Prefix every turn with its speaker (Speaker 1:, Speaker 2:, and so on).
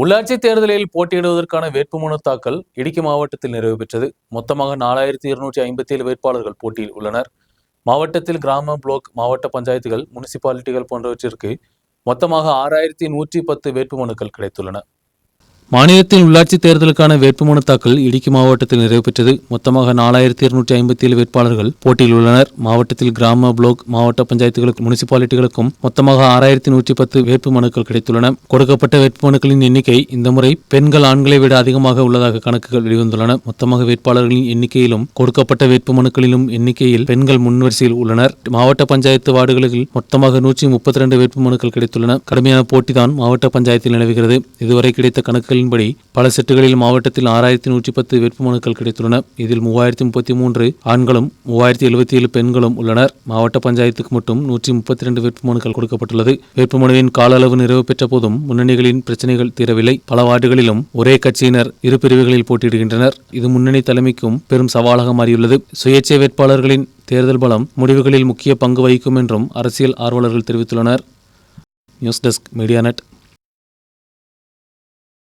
Speaker 1: உள்ளாட்சி தேர்தலில் போட்டியிடுவதற்கான வேட்புமனு தாக்கல் இடுக்கி மாவட்டத்தில் நிறைவு பெற்றது. மொத்தமாக நாலாயிரத்தி இருநூற்றி ஐம்பத்தி ஏழு வேட்பாளர்கள் போட்டியில் உள்ளனர். மாவட்டத்தில் கிராம பிளாக் மாவட்ட பஞ்சாயத்துகள் முனிசிபாலிட்டிகள் போன்றவற்றிற்கு மொத்தமாக ஆறாயிரத்தி நூற்றி பத்து வேட்புமனுக்கள் கிடைத்துள்ளன. மாநிலத்தில் உள்ளாட்சி தேர்தலுக்கான வேட்புமனு தாக்கல் இடுக்கி மாவட்டத்தில் நிறைவு பெற்றது. மொத்தமாக நாலாயிரத்தி இருநூற்றி ஐம்பத்தி ஏழு வேட்பாளர்கள் போட்டியில் உள்ளனர். மாவட்டத்தில் கிராம பிளாக் மாவட்ட பஞ்சாயத்துகளுக்கும் முனிசிபாலிட்டிகளுக்கும் மொத்தமாக ஆறாயிரத்தி நூற்றி பத்து வேட்பு மனுக்கள் கிடைத்துள்ளன. கொடுக்கப்பட்ட வேட்புமனுக்களின் எண்ணிக்கை இந்த முறை பெண்கள் ஆண்களை விட அதிகமாக உள்ளதாக கணக்குகள் வெளிவந்துள்ளன. மொத்தமாக வேட்பாளர்களின் எண்ணிக்கையிலும் கொடுக்கப்பட்ட வேட்புமனுக்களிலும் எண்ணிக்கையில் பெண்கள் முன்வரிசையில் உள்ளனர். மாவட்ட பஞ்சாயத்து வார்டுகளில் மொத்தமாக நூற்றி முப்பத்தி ரெண்டு வேட்புமனுக்கள் கிடைத்துள்ளன. கடுமையான போட்டிதான் மாவட்ட பஞ்சாயத்தில் நிலவுகிறது. இதுவரை கிடைத்த கணக்குகளின்படி பல செட்டுகளில் மாவட்டத்தில் ஆறாயிரத்தி நூற்றி பத்து வேட்புமனுக்கள் கிடைத்துள்ளன. இதில் மூவாயிரத்தி முப்பத்தி மூன்று ஆண்களும் மூவாயிரத்தி எழுபத்தி ஏழு பெண்களும் உள்ளனர். மாவட்ட பஞ்சாயத்துக்கு மட்டும் நூற்றி முப்பத்தி ரெண்டு வேட்புமனுக்கள் கொடுக்கப்பட்டுள்ளது. வேட்புமனுவின் கால அளவு நிறைவு பெற்ற போதும் முன்னணிகளின் பிரச்சனைகள் தீரவில்லை. பல வார்டுகளிலும் ஒரே கட்சியினர் இரு பிரிவுகளில் போட்டியிடுகின்றனர். இது முன்னணி தலைமைக்கும் பெரும் சவாலாக மாறியுள்ளது. சுயேட்சை வேட்பாளர்களின் தேர்தல் பலம் முடிவுகளில் முக்கிய பங்கு வகிக்கும் என்றும் அரசியல் ஆர்வலர்கள் தெரிவித்துள்ளனர். News desk media net.